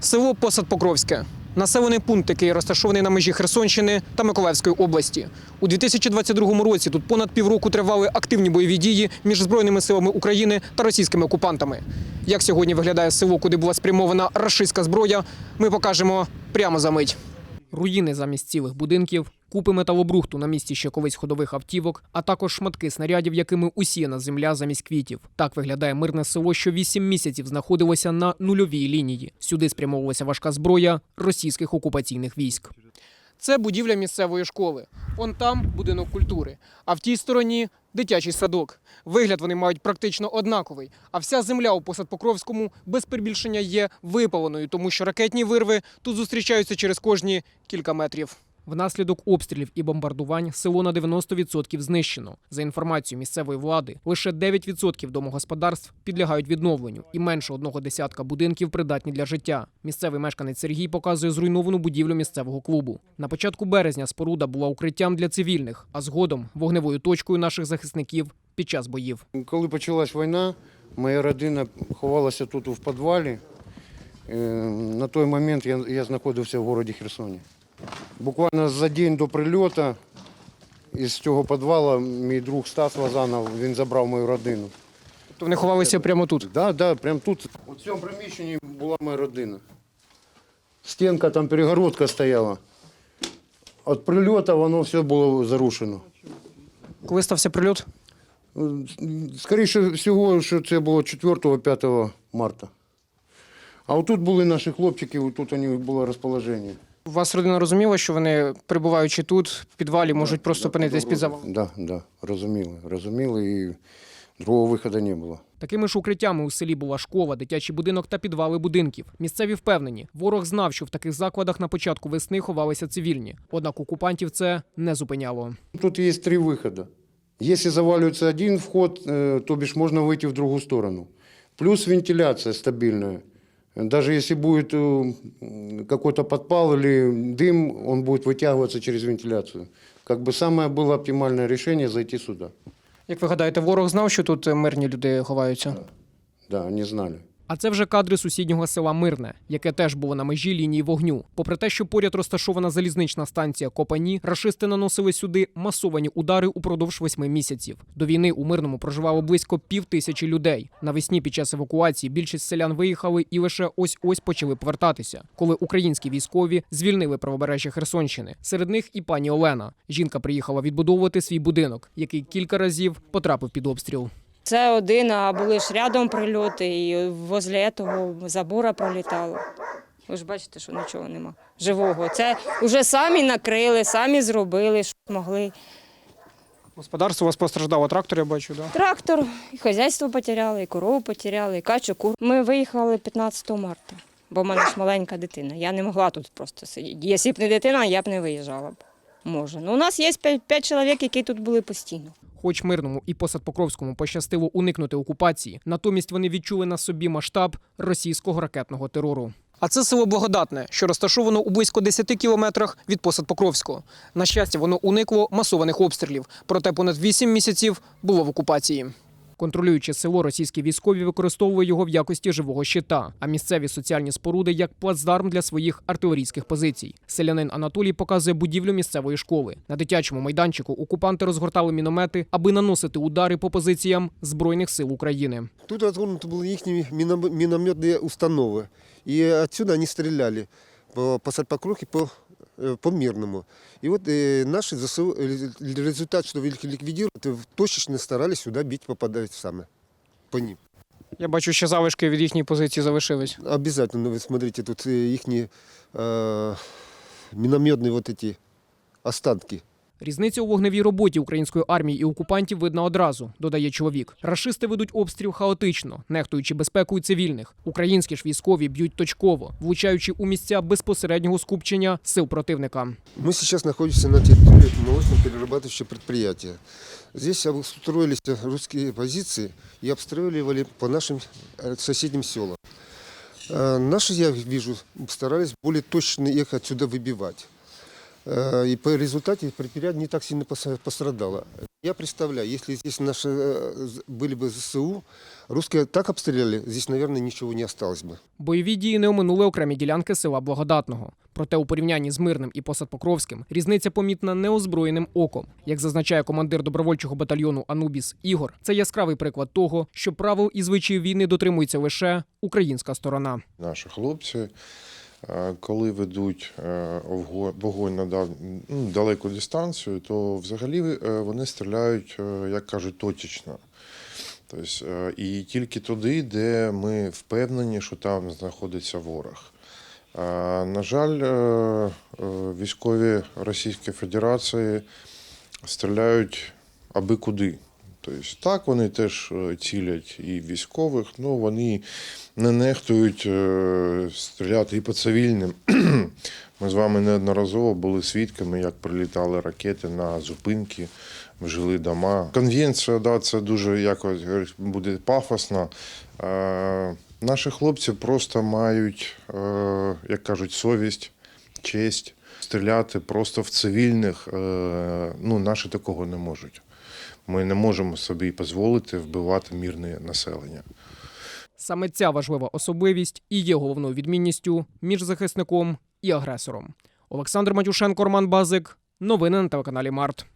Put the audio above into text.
Село Посад Покровське. Населений пункт, який розташований на межі Херсонщини та Миколаївської області. У 2022 році тут понад півроку тривали активні бойові дії між Збройними силами України та російськими окупантами. Як сьогодні виглядає село, куди була спрямована рашистська зброя, ми покажемо прямо за мить. Руїни замість цілих будинків, купи металобрухту на місці ще колись ходових автівок, а також шматки снарядів, якими усіяна земля замість квітів. Так виглядає мирне село, що вісім місяців знаходилося на нульовій лінії. Сюди спрямовувалася важка зброя російських окупаційних військ. Це будівля місцевої школи. Он там будинок культури, а в тій стороні дитячий садок. Вигляд вони мають практично однаковий. А вся земля у Посадпокровському без перебільшення є випаленою, тому що ракетні вирви тут зустрічаються через кожні кілька метрів. Внаслідок обстрілів і бомбардувань село на 90% знищено. За інформацією місцевої влади, лише 9% домогосподарств підлягають відновленню, і менше одного десятка будинків придатні для життя. Місцевий мешканець Сергій показує зруйновану будівлю місцевого клубу. На початку березня споруда була укриттям для цивільних, а згодом вогневою точкою наших захисників під час боїв. Коли почалась війна, моя родина ховалася тут в підвалі. Е, На той момент я знаходився в місті Херсоні. Буквально за день до прильоту із цього підвалу мій друг Стас Лазанов, він забрав мою родину. То вони ховалися прямо тут. Так, да, да, прямо тут. У цьому приміщенні була моя родина. Стінка, там перегородка стояла. Від прильоту воно все було зарушено. Коли стався прильот? Скоріше всього, що це було 4-5 марта. А отут були наші хлопчики, тут у них було розположення. У вас родина розуміла, що вони, перебуваючи тут, в підвалі, можуть просто опинитись під завалом? Так, да, да, розуміли, розуміли, і другого виходу не було. Такими ж укриттями у селі була школа, дитячий будинок та підвали будинків. Місцеві впевнені, ворог знав, що в таких закладах на початку весни ховалися цивільні. Однак окупантів це не зупиняло. Тут є три виходи. Якщо завалюється один вход, е, то бишь можна вийти в другу сторону. Плюс вентиляция стабильная. Даже если будет э, м, какой-то подпал или дым, он будет вытягиваться через вентиляцию. Как бы самое было оптимальное решение зайти сюда. Як ви гадаєте, ворог знав, що тут мирні люди ховаються? Да, они знали. А це вже кадри сусіднього села Мирне, яке теж було на межі лінії вогню. Попри те, що поряд розташована залізнична станція Копані, рашисти наносили сюди масовані удари упродовж восьми місяців. До війни у мирному проживало близько пів тисячі людей. Навесні під час евакуації більшість селян виїхали і лише ось ось почали повертатися, коли українські військові звільнили правобережжя Херсонщини. Серед них і пані Олена. Жінка приїхала відбудовувати свій будинок, який кілька разів потрапив під обстріл. Це один, а були ж рядом прильоти, і возле того забора пролітало. Ви ж бачите, що нічого нема живого. Це вже самі накрили, самі зробили, що могли. Господарство у вас постраждало трактор, я бачу, да? Трактор, і хазяйство потеряли, і корову потеряли, і качу, кур. Ми виїхали 15 марта, бо в мене ж маленька дитина. Я не могла тут просто сидіти. Якщо б не дитина, я б не виїжджала б. Може. Ну, у нас є п'ять, п'ять чоловік, які тут були постійно. Хоч мирному і Посадпокровському пощастило уникнути окупації, натомість вони відчули на собі масштаб російського ракетного терору. А це село Благодатне, що розташовано у близько 10 кілометрах від Посадпокровського. На щастя, воно уникло масованих обстрілів, проте понад 8 місяців було в окупації. Контролюючи село, російські військові використовували його в якості живого щита, а місцеві соціальні споруди як плацдарм для своїх артилерійських позицій. Селянин Анатолій показує будівлю місцевої школи. На дитячому майданчику окупанти розгортали міномети, аби наносити удари по позиціям збройних сил України. Тут развернуты были их минометные установы. И отсюда они стреляли по, по Сальпокрухе, по, э, по Мирному. И вот э, наши ЗСУ, э, результат, что их ликвидируют, э, точечно старались сюда бить, попадать сами. По ним. Я бачу, що залишки від їхньої позиції залишились. Обязательно, вы смотрите, тут их э, минометные вот эти останки. Різниця у вогневій роботі української армії і окупантів видна одразу, додає чоловік. Рашисти ведуть обстріл хаотично, нехтуючи безпекою цивільних. Українські ж військові б'ють точково, влучаючи у місця безпосереднього скупчення сил противника. Мы сейчас находимся на территории молочно-перерабатывающего предприятия. Здесь обустроились русские позиции и обстреливали по нашим э, соседним селам. Э, Наши, я вижу, старались более точно их отсюда выбивать. Э, И по результате предприятие не так сильно пос- пострадало. Я представляю, если здесь наши э, з- были бы ЗСУ, русские так обстреляли, здесь, наверное, ничего не осталось бы. Бойові дії не оминули окремі ділянки села Благодатного. Проте у порівнянні з Мирним і Посадпокровським різниця помітна неозброєним оком. Як зазначає командир добровольчого батальйону Анубіс Ігор, це яскравий приклад того, що правил і звичаїв війни дотримується лише українська сторона. Наші хлопці, е, коли ведуть е, вогонь на ну, далеку дистанцію, то взагалі е, вони стріляють, е, як кажуть, точечно. Тобто, е, і тільки туди, де ми впевнені, що там знаходиться ворог. Е, На жаль, е, е, військові Російської Федерації стріляють аби куди. Тобто, так, вони теж е, цілять і військових, але вони не нехтують е, стріляти і по цивільним. Ми з вами неодноразово були свідками, як прилітали ракети на зупинки, в жилі дома. Конвенція, да, це дуже якось буде пафосно. Е, наші хлопці просто мають, як кажуть, совість, честь. Стріляти просто в цивільних, ну, наші такого не можуть. Ми не можемо собі дозволити вбивати мирне населення. Саме ця важлива особливість і є головною відмінністю між захисником і агресором. Олександр Матюшенко, Роман Базик. Новини на телеканалі Март.